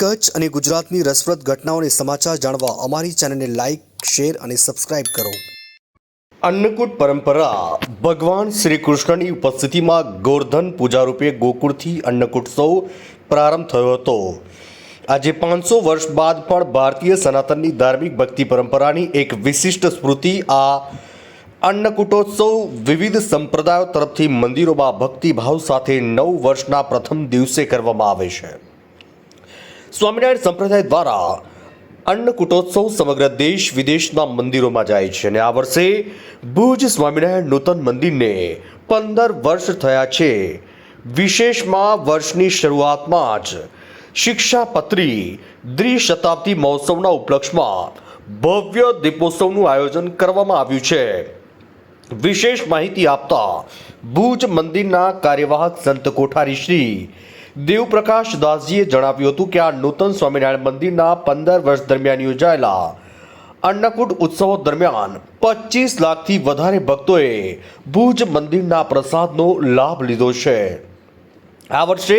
કચ્છ અને ગુજરાતની રસપ્રદ ઘટનાઓને સમાચાર જાણવા અમારી ચેનલને લાઇક શેર અને સબસ્ક્રાઇબ કરો. અન્નકૂટ પરંપરા. ભગવાન શ્રી કૃષ્ણની ઉપસ્થિતિમાં ગોર્ધન પૂજારૂપે ગોકુળથી અન્નકૂટોત્સવ પ્રારંભ થયો હતો. આજે પાંચસો વર્ષ બાદ પણ ભારતીય સનાતનની ધાર્મિક ભક્તિ પરંપરાની એક વિશિષ્ટ સ્મૃતિ આ અન્નકૂટોત્સવ વિવિધ સંપ્રદાયો તરફથી મંદિરોમાં ભક્તિભાવ સાથે નવ વર્ષના પ્રથમ દિવસે કરવામાં આવે છે. સ્વામિનારાયણ સંપ્રદાય દ્વારા અન્નકૂટોત્સવ સમગ્ર દેશ વિદેશના મંદિરોમાં જાય છે અને આ વર્ષે ભુજ સ્વામિનારાયણ નૂતન મંદિરને પંદર વર્ષ થયા છે. વિશેષમાં વર્ષની શરૂઆતમાં જ શિક્ષાપત્રી દ્વિશતાબ્દી મહોત્સવના ઉપલક્ષમાં ભવ્ય દીપોત્સવનું આયોજન કરવામાં આવ્યું છે. વિશેષ માહિતી આપતા ભુજ મંદિરના કાર્યવાહક સંત કોઠારી શ્રી દેવપ્રકાશ દાસજીએ જણાવ્યું હતું કે આ નૂતન સ્વામિનારાયણ મંદિરના પંદર વર્ષ દરમિયાન યોજાયેલા અન્નકૂટ ઉત્સવો દરમિયાન પચીસ લાખથી વધારે ભક્તોએ ભુજ મંદિરના પ્રસાદનો લાભ લીધો છે. આ વર્ષે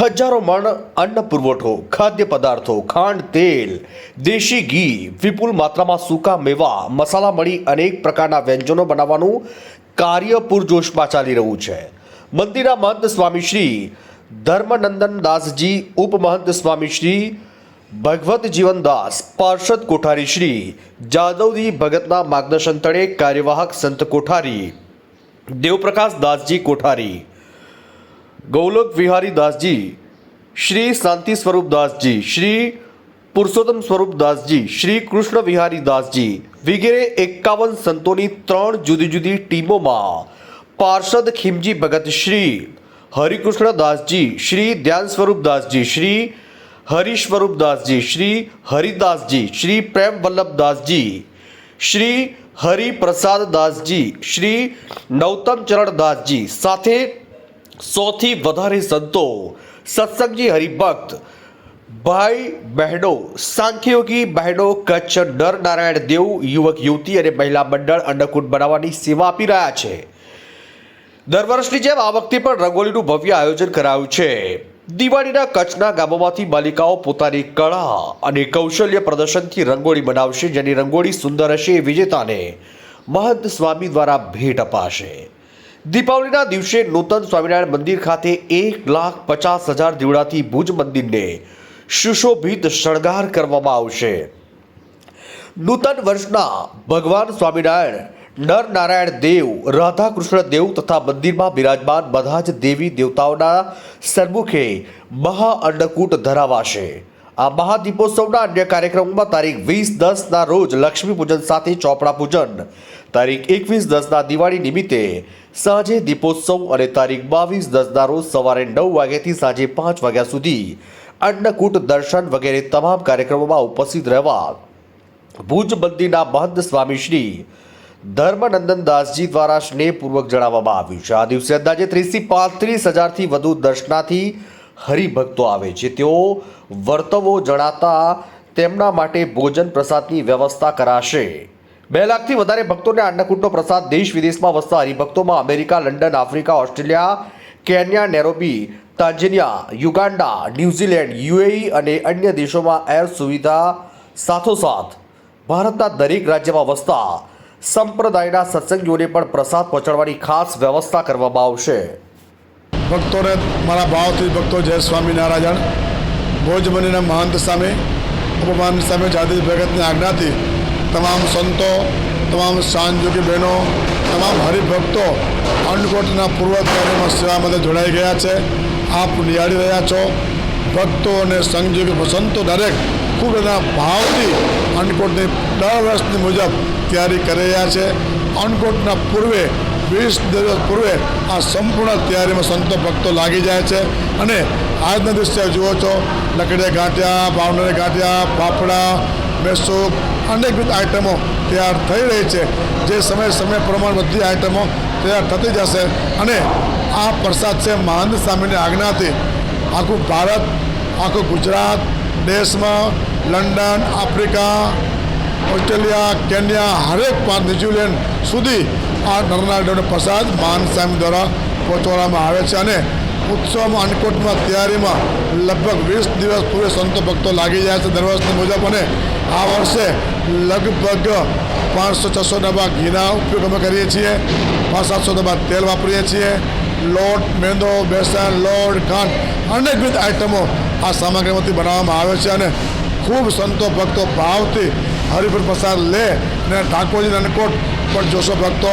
હજારો મણ અન્ન પુરવઠો, ખાદ્ય પદાર્થો, ખાંડ, તેલ, દેશી ઘી, વિપુલ માત્રામાં સૂકા મેવા, મસાલા મળી અનેક પ્રકારના વ્યંજનો બનાવવાનું કાર્ય પૂરજોશમાં ચાલી રહ્યું છે. મંદિરના મહંત સ્વામી શ્રી ધર્મનંદન દાસજી, ઉપમહંત સ્વામી શ્રી, ભગવત જીવનદાસ પાર્ષદ કોઠારી શ્રી, જાદવજી ભગતના માર્ગદર્શન તળે કાર્યવાહક સંત કોઠારી, દેવપ્રકાશ દાસજી કોઠારી, ગૌલોક વિહારી દાસજી, શ્રી શાંતિ સ્વરૂપ દાસજી, શ્રી પુરુષોત્તમ સ્વરૂપ દાસજી, શ્રી કૃષ્ણ વિહારી દાસજી વગેરે એકાવન સંતોની ત્રણ જુદી જુદી ટીમોમાં પાર્ષદ ખીમજી ભગત શ્રી હરિકૃષ્ણ દાસજી શ્રી ધ્યાન સ્વરૂપ દાસજી શ્રી હરિસ્વરૂપ દાસજી શ્રી હરિદાસજી, શ્રી પ્રેમ વલ્લભ દાસજી શ્રી હરિપ્રસાદ દાસજી શ્રી નવતમ ચરણ દાસજી સાથે સૌથી વધારે સંતો સત્સંગજી હરિભક્ત, ભાઈ બહેનો, સાંખ્યોગી બહેનો, કચ્છ નર નારાયણ દેવ, યુવક, યુવતી અને મહિલા મંડળ અન્નકૂટ બનાવવાની સેવા આપી રહ્યા છે. દર વર્ષની જેમ આ વખતે પણ રંગોલીનું ભવ્ય આયોજન કરાયું છે. દિવાળીના કચ્છના ગામોમાંથી બાલિકાઓ પોતાની કળા અને કૌશલ્ય પ્રદર્શનથી રંગોળી બનાવશે, જેની રંગોળી સુંદર હશે એ વિજેતાને મહંત સ્વામી દ્વારા ભેટ અપાશે. દીપાવલીના દિવસે નૂતન સ્વામિનારાયણ મંદિર ખાતે એક લાખ પચાસ હજાર દીવડાથી ભુજ મંદિરને સુશોભિત શણગાર કરવામાં આવશે. નૂતન વર્ષના ભગવાન સ્વામિનારાયણ નર નારાયણ દેવ રાધા કૃષ્ણ દેવ તથા મંદિરમાં બિરાજમાન બધા જ દેવી દેવતાઓના સન્મુખે મહા અન્નકૂટ ધરાવાશે. આ મહાદીપોત્સવના અન્ય કાર્યક્રમોમાં તારીખ વીસ દસના રોજ લક્ષ્મી પૂજન સાથે ચોપડા પૂજન, તારીખ એકવીસ દસના દિવાળી નિમિત્તે સાંજે દીપોત્સવ અને તારીખ બાવીસ દસના રોજ સવારે નવ વાગ્યાથી સાંજે પાંચ વાગ્યા સુધી અન્નકૂટ દર્શન વગેરે તમામ કાર્યક્રમોમાં ઉપસ્થિત રહેવા ભુજ મંદિરના મહંત સ્વામી શ્રી ધર્મનંદન દાસજી દ્વારા સ્નેહપૂર્વક જણાવવામાં આવ્યું છે. આ દિવસે અંદાજે ત્રીસથી પાંત્રીસ હજારથી વધુ દર્શનાથી હરિભક્તો આવે છે. તેઓ વર્તવો જણાતા તેમના માટે ભોજન પ્રસાદની વ્યવસ્થા કરાશે. બે લાખથી વધારે ભક્તોને અન્નકૂટનો પ્રસાદ દેશ વિદેશમાં વસતા હરિભક્તોમાં America, London, Africa, Australia, Kenya, Nairobi, Tanzania, Uganda, New Zealand, UAE અને અન્ય દેશોમાં એર સુવિધા સાથોસાથ ભારતના દરેક રાજ્યમાં વસતા સંપ્રદાયના સત્સંગીઓને પણ પ્રસાદ પહોંચાડવાની ખાસ વ્યવસ્થા કરવામાં આવશે. ભક્તોને મારા ભાવથી ભક્તો જય સ્વામિનારાયણ નારાયણ. ભોજમનીના મહંત સામે ઉપમાન સામે જાતિ ભગતની આજ્ઞાથી તમામ સંતો, તમામ સાંજોગી બહેનો, તમામ હરિભક્તો અન્નકોટના પૂર્વ કાર્યમાં સેવા માટે જોડાઈ ગયા છે. આપ નિહાળી રહ્યા છો. ભક્તો અને સંજોગી સંતો દરેક ખૂબ એના ભાવથી અન્નકોટની દર વર્ષની મુજબ તૈયારી કરી રહ્યા છે. અન્નકોટના પૂર્વે, વીસ દિવસ પૂર્વે આ સંપૂર્ણ તૈયારીમાં સંતો ભક્તો લાગી જાય છે. અને આજના દિવસે જુઓ છો, લકડીયા ગાંઠિયા, ભાવનગર ગાંઠિયા, ફાફડા મેસૂપ અનેકવિધ આઇટમો તૈયાર થઈ રહી છે. જે સમય સમય પ્રમાણે બધી આઇટમો તૈયાર થતી જશે. અને આ પ્રસાદ છે મહાનંદ સ્વામીની આજ્ઞાથી આખું ભારત, આખું ગુજરાત, દેશમાં લંડન, આફ્રિકા, ઓસ્ટ્રેલિયા, કેન્યા, હરેક પાંચ ન્યુઝીલેન્ડ સુધી આ નરનાડોનો પ્રસાદ માન સ્વામી દ્વારા પહોંચવામાં આવે છે અને ઉત્સવમાં અન્નકૂટમાં તૈયારીમાં લગભગ વીસ દિવસ પૂરે સંતો ભક્તો લાગી જાય છે. દર વર્ષની મુજબ અને આ વર્ષે લગભગ પાંચસો છસો ડબ્બા ઘીના ઉપયોગ અમે કરીએ છીએ. પાંચ સાતસો ડબ્બા તેલ વાપરીએ છીએ. લોટ, મેંદો બેસન લોટ ખાંડ અનેકવિધ આઇટમો આ સામગ્રીમાંથી બનાવવામાં આવે છે અને ખૂબ સંતો ભક્તો ભાવથી હરિપુર પ્રસાદ લે અને ઠાકોરજી અન્નકોટ પણ જોશો ભક્તો.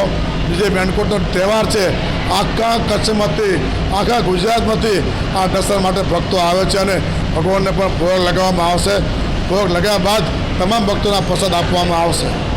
બીજે મેનકોટનો તહેવાર છે. આખા કચ્છમાંથી, આખા ગુજરાતમાંથી આ દર્શન માટે ભક્તો આવે છે અને ભગવાનને પણ ભોગ લગાવવામાં આવશે. ભોગ લગાવ્યા બાદ તમામ ભક્તોના પ્રસાદ આપવામાં આવશે.